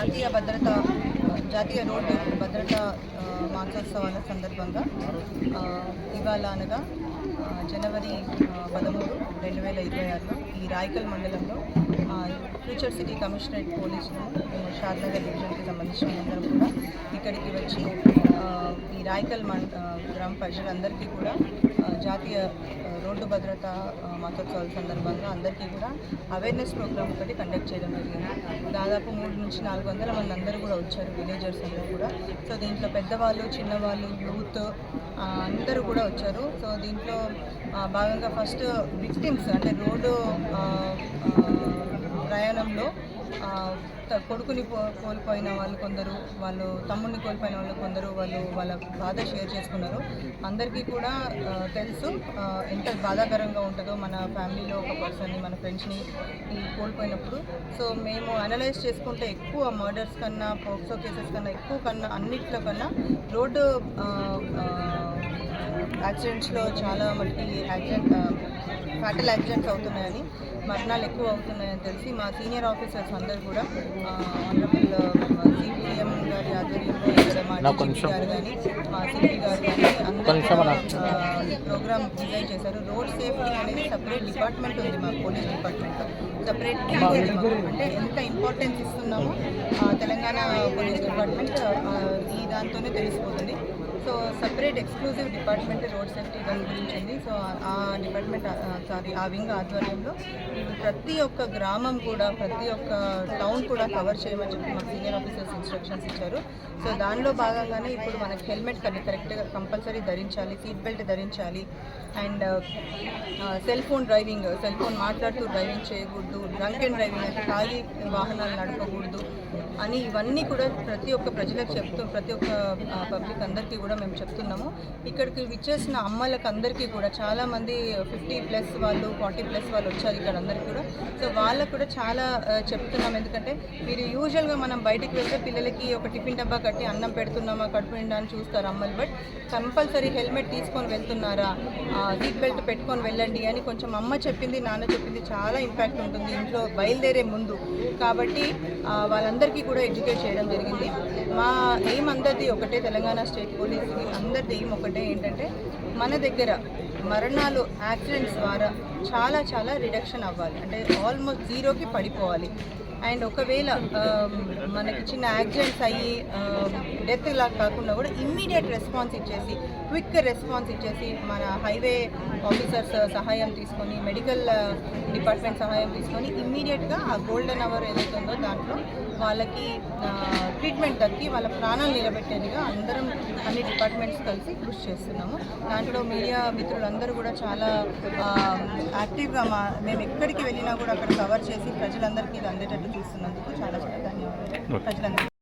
జాతీయ భద్రత జాతీయ రోడ్డు భద్రత ఆ, మాసోత్సవాల సందర్భంగా ఆ, ఇవాళ అనగా ఆ, జనవరి ఆ, పదమూడు రెండు వేల ఇరవై ఆరులో ఈ రాయకల్ మండలంలో ఆ, ఫ్యూచర్ సిటీ కమిషనరేట్ పోలీసులు మేము షాద్నగర్ డివిజన్కి సంబంధించిన అందరూ కూడా ఇక్కడికి వచ్చి ఈ రాయకల్ మం గ్రామ ప్రజలందరికీ కూడా జాతీయ రోడ్డు భద్రత మహోత్సవాల సందర్భంగా అందరికీ కూడా అవేర్నెస్ ప్రోగ్రామ్ ఒకటి కండక్ట్ చేయడం జరిగింది. దాదాపు మూడు నుంచి నాలుగు వందల మంది అందరూ కూడా వచ్చారు విలేజర్స్ అందరూ కూడా. సో దీంట్లో పెద్దవాళ్ళు చిన్నవాళ్ళు యూత్ అందరూ కూడా వచ్చారు. సో దీంట్లో భాగంగా ఫస్ట్ విక్టిమ్స్ అంటే రోడ్డు ప్రయాణంలో త- కొడుకుని పో కోల్పోయిన వాళ్ళు కొందరు వాళ్ళు తమ్ముడిని కోల్పోయిన వాళ్ళు కొందరు వాళ్ళు వాళ్ళ బాధ షేర్ చేసుకున్నారు. అందరికీ కూడా తెలుసు ఎంత బాధాకరంగా ఉంటుందో మన ఫ్యామిలీలో ఒక పర్సన్ని మన ఫ్రెండ్స్ని కోల్పోయినప్పుడు. సో మేము అనలైజ్ చేసుకుంటే ఎక్కువ మర్డర్స్ కన్నా పోక్సో కేసెస్ కన్నా ఎక్కువ కన్నా అన్నిట్లో కన్నా రోడ్డు యాక్సిడెంట్స్లో చాలా మటుకి యాక్సిడెంట్ ఫ్యాటల్ యాక్సిడెంట్స్ అవుతున్నాయని మరణాలు ఎక్కువ అవుతున్నాయని తెలిసి మా సీనియర్ ఆఫీసర్స్ అందరూ కూడా ఆనరబుల్ సిపిఎం గారి ఆధ్వర్యంలో మా గారు కానీ మా సిపి గారు కానీ ప్రోగ్రామ్ డిజైన్ చేశారు. రోడ్ సేఫ్టీ అనేది సపరేట్ డిపార్ట్మెంట్ ఉంది మా పోలీస్ డిపార్ట్మెంట్ సపరేట్ అంటే ఎంత ఇంపార్టెన్స్ ఇస్తున్నామో తెలంగాణ పోలీస్ డిపార్ట్మెంట్ ఈ దాంతోనే తెలిసిపోతుంది. So separate exclusive department road safety దాని గురించి ఉంది. సో ఆ డిపార్ట్మెంట్ సారీ ఆ వింగ్ ఆధ్వర్యంలో ప్రతి ఒక్క గ్రామం కూడా ప్రతి ఒక్క టౌన్ కూడా కవర్ చేయమని చెప్పి మా సీనియర్ ఆఫీసర్స్ ఇన్స్ట్రక్షన్స్ ఇచ్చారు. సో దానిలో భాగంగానే ఇప్పుడు మనకి హెల్మెట్ కన్నీ కరెక్ట్గా కంపల్సరీ ధరించాలి సీట్ బెల్ట్ ధరించాలి. And cell phone driving cell phone మాట్లాడుతూ డ్రైవింగ్ చేయకూడదు డ్రంక్ అండ్ డ్రైవింగ్ అంటే తాగి వాహనాలు నడపకూడదు అని ఇవన్నీ కూడా ప్రతి ఒక్క ప్రజలకు చెప్తూ ప్రతి ఒక్క పబ్లిక్ అందరికీ కూడా మేము చెప్తున్నాము. ఇక్కడికి విచ్చేసిన అమ్మలకు అందరికీ కూడా చాలామంది ఫిఫ్టీ ప్లస్ వాళ్ళు ఫార్టీ ప్లస్ వాళ్ళు వచ్చారు ఇక్కడ అందరికీ కూడా. సో వాళ్ళకు కూడా చాలా చెప్తున్నాం ఎందుకంటే మీరు యూజువల్గా మనం బయటికి వెళ్తే పిల్లలకి ఒక టిఫిన్ డబ్బా కట్టి అన్నం పెడుతున్నామా కడుపు నిండా అని చూస్తారు అమ్మలు. బట్ కంపల్సరీ హెల్మెట్ తీసుకొని వెళ్తున్నారా? సీట్ బెల్ట్ పెట్టుకొని వెళ్ళండి అని కొంచెం అమ్మ చెప్పింది నాన్న చెప్పింది చాలా ఇంపాక్ట్ ఉంటుంది ఇంట్లో బయలుదేరే ముందు. కాబట్టి వాళ్ళందరికీ కూడా ఎడ్యుకేట్ చేయడం జరిగింది. మా ఏం అందరిది ఒకటే తెలంగాణ స్టేట్ పోలీస్ అందరి ఎయిమ్ ఒకటే ఏంటంటే మన దగ్గర మరణాలు యాక్సిడెంట్స్ ద్వారా చాలా చాలా రిడక్షన్ అవ్వాలి. అంటే ఆల్మోస్ట్ జీరోకి పడిపోవాలి. అండ్ ఒకవేళ um, మనకి చిన్న యాక్సిడెంట్స్ అయ్యి um, డెత్ ఇలా కాకుండా కూడా ఇమ్మీడియట్ రెస్పాన్స్ ఇచ్చేసి క్విక్ రెస్పాన్స్ ఇచ్చేసి మన హైవే ఆఫీసర్స్ సహాయం తీసుకొని మెడికల్ డిపార్ట్మెంట్ సహాయం తీసుకొని ఇమ్మీడియట్గా ఆ గోల్డెన్ అవర్ ఏదైతే ఉందో దాంట్లో వాళ్ళకి uh, ట్రీట్మెంట్ దక్కి వాళ్ళ ప్రాణాలు నిలబెట్టేదిగా అందరం అన్ని డిపార్ట్మెంట్స్ కలిసి కృషి చేస్తున్నాము. దాంట్లో మీడియా మిత్రులందరూ కూడా చాలా ఆ, యాక్టివ్గా మా మేము ఎక్కడికి వెళ్ళినా కూడా అక్కడ కవర్ చేసి ప్రజలందరికీ ఇది అందేటట్టు చూస్తున్నందుకు చాలా చాలా ధన్యవాదాలు. ప్రజలందరికీ